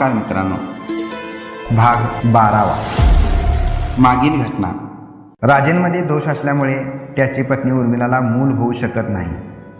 नमस्कार मित्रांनो. भाग बारावा. मागील घटना. राजेंमध्ये दोष असल्यामुळे त्याची पत्नी उर्मिलाला मूल होऊ शकत नाही.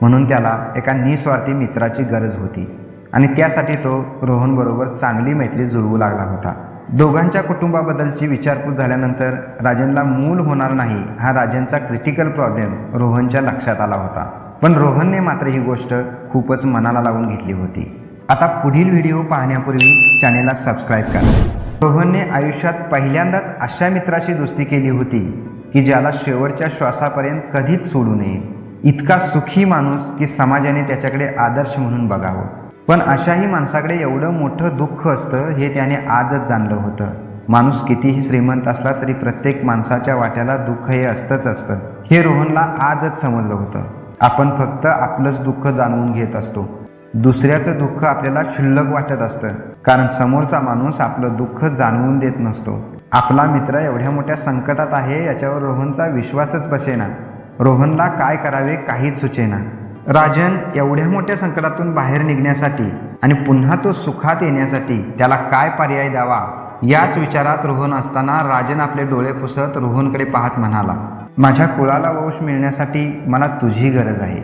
म्हणून त्याला एका निस्वार्थी मित्राची गरज होती. आणि त्यासाठी तो रोहनबरोबर चांगली मैत्री जुळवू लागला होता. दोघांच्या कुटुंबाबद्दलची विचारपूस झाल्यानंतर राजनला मूल होणार नाही हा राजनचा क्रिटिकल प्रॉब्लेम रोहनच्या लक्षात आला होता. पण रोहनने मात्र ही गोष्ट खूपच मनाला लावून घेतली होती. आता पुढील व्हिडिओ पाहण्यापूर्वी चॅनेलला सबस्क्राईब करा. रोहनने आयुष्यात पहिल्यांदाच अशा मित्राशी दोस्ती केली होती की ज्याला शेवटच्या श्वासापर्यंत कधीच सोडू नये. इतका सुखी माणूस की समाजाने त्याच्याकडे आदर्श म्हणून बघावं. पण अशाही माणसाकडे एवढं मोठं दुःख असतं हे त्याने आजच जाणलं होतं. माणूस कितीही श्रीमंत असला तरी प्रत्येक माणसाच्या वाट्याला दुःख हे असतंच असतं. हे रोहनला आजच समजलं होतं. आपण फक्त आपलंच दुःख जाणवून घेत असतो. दुसऱ्याचं दुःख आपल्याला क्षुल्लक वाटत असतं. कारण समोरचा माणूस आपलं दुःख जाणवून देत नसतो. आपला मित्र एवढ्या मोठ्या संकटात आहे याच्यावर रोहनचा विश्वासच बसेना. रोहनला काय करावे काहीच सुचेना. राजन एवढ्या मोठ्या संकटातून बाहेर निघण्यासाठी आणि पुन्हा तो सुखात येण्यासाठी त्याला काय पर्याय द्यावा? याच विचारात रोहन असताना राजन आपले डोळे पुसत रोहनकडे पाहत म्हणाला माझ्या कुळाला वंश मिळण्यासाठी मला तुझी गरज आहे.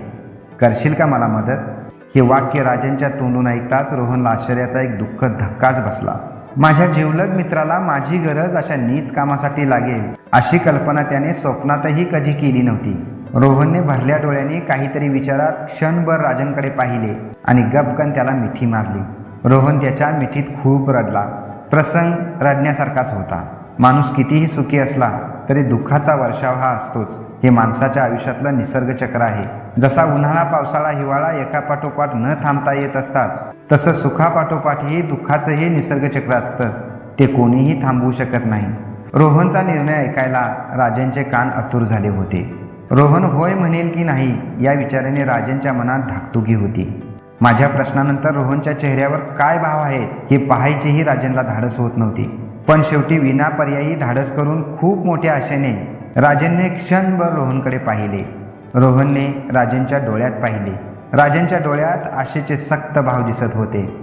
करशील का मला मदत? हे वाक्य राजांच्या तोंडून ऐकताच रोहनला आश्चर्याचा एक दुःख धक्काच बसला. माझ्या जिवलग मित्राला माझी गरज अशा नीच कामासाठी लागेल अशी कल्पना त्याने स्वप्नातही कधी केली नव्हती. रोहनने भरल्या डोळ्याने काहीतरी विचारात क्षणभर राजांकडे पाहिले आणि गपकन त्याला मिठी मारली. रोहन त्याच्या मिठीत खूप रडला. प्रसंग रडण्यासारखाच होता. माणूस कितीही सुखी असला तरी दुःखाचा वर्षाव हा असतोच. हे माणसाच्या आयुष्यातलं निसर्गचक्र आहे. जसा उन्हाळा पावसाळा हिवाळा एका पाठोपाठ न थांबता येत असतात तसं सुखापाठोपाठही दुःखाचंही निसर्गचक्र असतं. ते कोणीही थांबवू शकत नाही. रोहनचा निर्णय ऐकायला राजेंचे कान अतुर झाले होते. रोहन होय म्हणेल की नाही या विचाराने राजेंच्या मनात धाकधुकी होती. माझ्या प्रश्नानंतर रोहनच्या चेहऱ्यावर काय भाव आहेत हे पाहायचेही राजेंला धाडस होत नव्हती. पण शेवटी विना पर्यायी धाडस करून खूप मोठ्या आशेने राजेंने क्षणभर रोहनकडे पाहिले. रोहनने राजेंच्या डोळ्यात पाहिले. राजेंच्या डोळ्यात आशेचे सक्त भाव दिसत होते.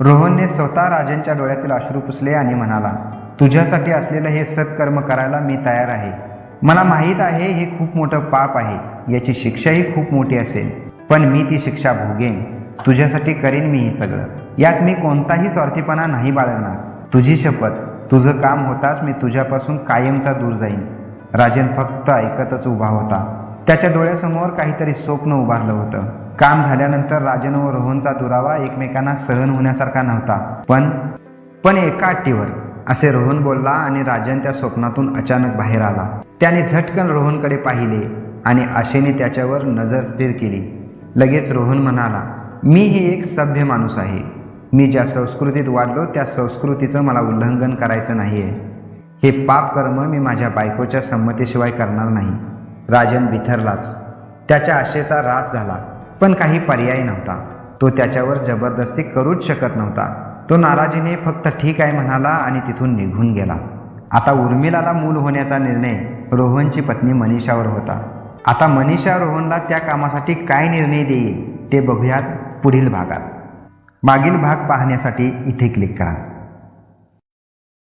रोहनने स्वतः राजेंच्या डोळ्यातील अश्रू पुसले आणि म्हणाला तुझ्यासाठी असलेलं हे सत्कर्म करायला मी तयार आहे. मला माहीत आहे हे खूप मोठं पाप आहे. याची शिक्षाही खूप मोठी असेल. पण मी ती शिक्षा भोगेन. तुझ्यासाठी करेन मी हे सगळं. यात मी कोणताही स्वार्थीपणा नाही बाळगणार. तुझी शपथ तुझं काम होताच मी तुझ्यापासून कायमचा दूर जाईन. राजन फक्त ऐकतच उभा होता. त्याच्या डोळ्यासमोर काहीतरी स्वप्न उभारलं होतं. काम झाल्यानंतर राजन व रोहनचा दुरावा एकमेकांना सहन होण्यासारखा नव्हता. पण पण एका अट्टीवर असे रोहन बोलला आणि राजन त्या स्वप्नातून अचानक बाहेर आला. त्याने झटकन रोहनकडे पाहिले आणि आशेने त्याच्यावर नजर स्थिर केली. लगेच रोहन म्हणाला मी ही एक सभ्य माणूस आहे. मी ज्या संस्कृतीत वाढलो त्या संस्कृतीचं मला उल्लंघन करायचं नाही आहे हे पाप कर्म मी माझ्या बायकोच्या संमतीशिवाय करणार नाही. राजन बिथरलाच. त्याच्या आशेचा रास झाला पण काही पर्याय नव्हता. तो त्याच्यावर जबरदस्ती करूच शकत नव्हता. तो नाराजीने फक्त ठीक आहे म्हणाला आणि तिथून निघून गेला. आता उर्मिलाला मूल होण्याचा निर्णय रोहनची पत्नी मनीषावर होता. आता मनीषा रोहनला त्या कामासाठी काय निर्णय देईल ते बघूयात पुढील भागात. मागील भाग पाहण्यासाठी इथे क्लिक करा.